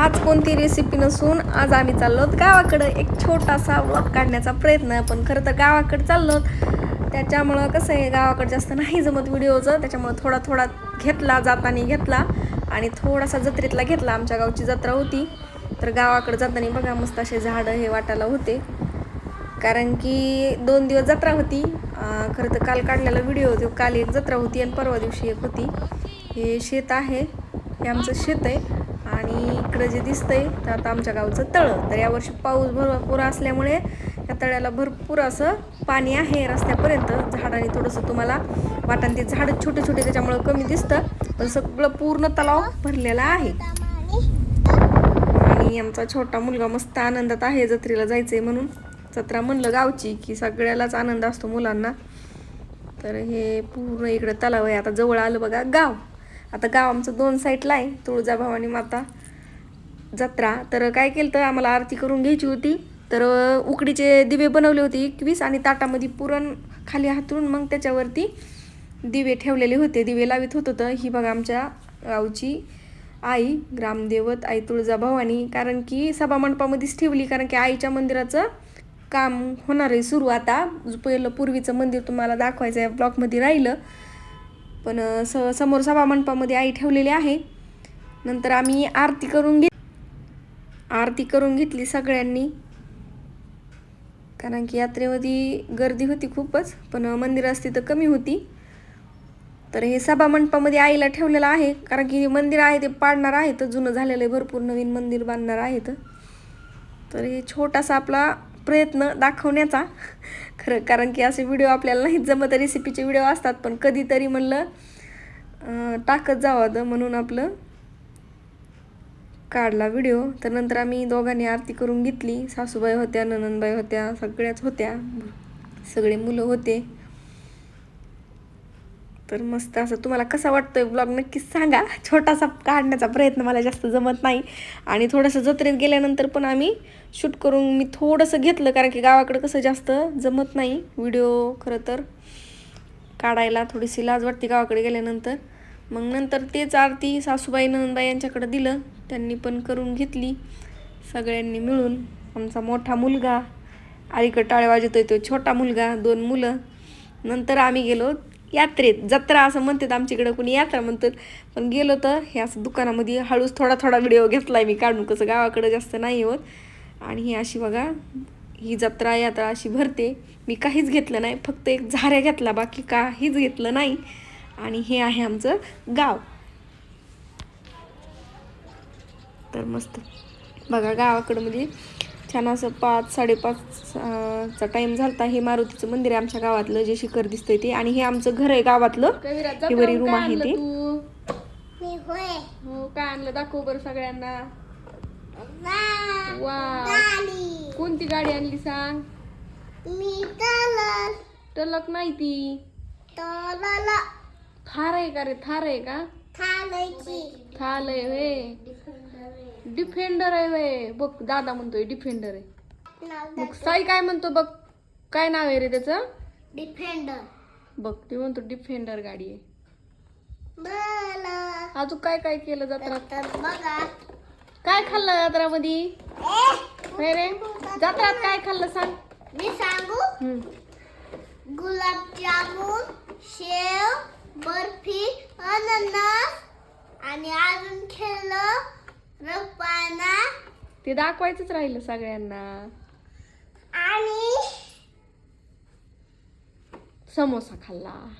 आज कोणती रेसिपी नसून आज आम्ही चाललो गावाकडं. एक छोटासा व्लॉग काढण्याचा प्रयत्न पण खरं तर गावाकडं चाललो त्याच्यामुळं कसं आहे गावाकडं जास्त नाही जमत व्हिडिओचं त्याच्यामुळं थोडा थोडा घेतला जाताना घेतला. आणि थोडासा जत्रेतला घेतला आमच्या गावची जत्रा होती. तर गावाकडं जाताना बघा मस्त असे झाडं हे वाटायला होते. कारण की दोन दिवस जत्रा होती. खरं तर काल काढलेला व्हिडिओ होती. काल एक जत्रा होती आणि परवा दिवशी एक होती. हे शेत आहे. हे आमचं शेत आहे. आणि इकडं जे दिसतंय तर आता आमच्या गावचं तळं. तर यावर्षी पाऊस भरपूर असल्यामुळे या तळ्याला भरपूर असं पाणी आहे रस्त्यापर्यंत. झाडाने थोडंसं तुम्हाला वाटण ते झाडं छोटे छोटे त्याच्यामुळं कमी दिसतं पण सगळं पूर्ण तलाव भरलेला आहे. आणि आमचा छोटा मुलगा मस्त आनंदात आहे जत्रेला जायचंय म्हणून. जत्रा म्हणलं गावची की सगळ्यालाच आनंद असतो मुलांना. तर हे पूर्ण इकडं तलाव आहे. आता जवळ आलं बघा गाव. आता गाव आमचं दोन साईडला आहे तुळजाभवानी माता जत्रा. तर काय केलं तर आम्हाला आरती करून घ्यायची होती. तर उकडीचे दिवे बनवले होते एकवीस आणि ताटामध्ये पुरण खाली हातरून मग त्याच्यावरती दिवे ठेवलेले होते. दिवे लावित होत होतं. ही बघा आमच्या गावची आई ग्रामदेवत आई तुळजाभवानी कारण की सभामंडपामध्येच ठेवली कारण की आईच्या मंदिराचं काम होणार आहे सुरू. आता पहिलं पूर्वीचं मंदिर तुम्हाला दाखवायचं आहे ब्लॉकमध्ये राहिलं. पण स समोर सभामंडपामध्ये आई ठेवलेली आहे. नंतर आम्ही आरती करून घेत आरती करून घेतली सगळ्यांनी. कारण की यात्रेमध्ये गर्दी होती खूपच पण मंदिर असती तर कमी होती. तर हे सभा मंडपामध्ये आईला ठेवलेलं आहे. कारण की मंदिर आहे ते पाडणार आहे तर जुनं झालेलं आहे भरपूर नवीन मंदिर बांधणार आहेत तर हे छोटासा आपला प्रयत्न दाखवण्याचा. खरं कारण की असे व्हिडिओ आपल्याला नाही जमत रेसिपीचे व्हिडिओ असतात पण कधीतरी म्हणलं टाकत जावं म्हणून आपलं काढला व्हिडिओ तर नंतर आम्ही दोघांनी आरती करून घेतली. सासूबाई होत्या ननंदबाई होत्या सगळ्याच होत्या. सगळे मुलं होते. तर मस्त असं तुम्हाला कसा वाटतोय ब्लॉग नक्कीच सांगा. छोटासा काढण्याचा प्रयत्न मला जास्त जमत नाही. आणि थोडंसं जत्रेत गेल्यानंतर पण आम्ही शूट करून मी थोडंसं घेतलं कारण की गावाकडं कसं जास्त जमत नाही व्हिडिओ खरं तर. काढायला थोडीशी लाज वाटते गावाकडे गेल्यानंतर. मग नंतर तेच आरती सासूबाई नंदबाई यांच्याकडे दिलं. त्यांनी पण करून घेतली. सगळ्यांनी मिळून आमचा मोठा मुलगा आईकडे टाळे वाजवतोय तो छोटा मुलगा दोन मुलं. नंतर आम्ही गेलो यात्रेत जत्रा असं म्हणतात आमच्याकडं कोणी यात्रा म्हणतात. पण गेलो तर हे असं दुकानामध्ये हळूच थोडा थोडा व्हिडिओ घेतलाय मी काढून कसं गावाकडं जास्त नाही होत. आणि ही अशी बघा ही जत्रा यात्रा अशी भरते. मी काहीच घेतलं नाही फक्त एक झाऱ्या घेतला बाकी काहीच घेतलं नाही. आणि हे आहे आमचं गाव. तर मस्त. बघा गावाकडं म्हणजे छान असं पाच साडेपाच अं, चा टाइम झालता. हे मारुतीचं मंदिर आहे आमच्या गावातलं जे शिखर दिसतंय ते. आणि हे आमचं घर आहे गावातलं. हे वरी रूम आहे ते. मी होय. हो काय आणलं? दाखव बरं सगळ्यांना. वा गाडी. कोणती गाडी आणली सांग? मी टलक नाही ती. थार आहे का रे? थार आहे का? थालायची. थाल आहे वे डिफेंडर आहे वे. बघ दादा म्हणतोय डिफेंडर आहे. मग साई काय म्हणतो बघ? काय नाव आहे रे त्याचं? डिफेंडर. बघ ते म्हणतो डिफेंडर गाडी आहे. अजून काय काय केलं जत्रात तर बघा. काय खाल्लं जत्रामध्ये? रे जत्रात काय खाल्लं सांग? मी सांगू. गुलाबजामुन शेव बर्फी अननस आणि अजून खेळलं ते दाखवायचंच राहिलं सगळ्यांना. आणि समोसा खाल्ला.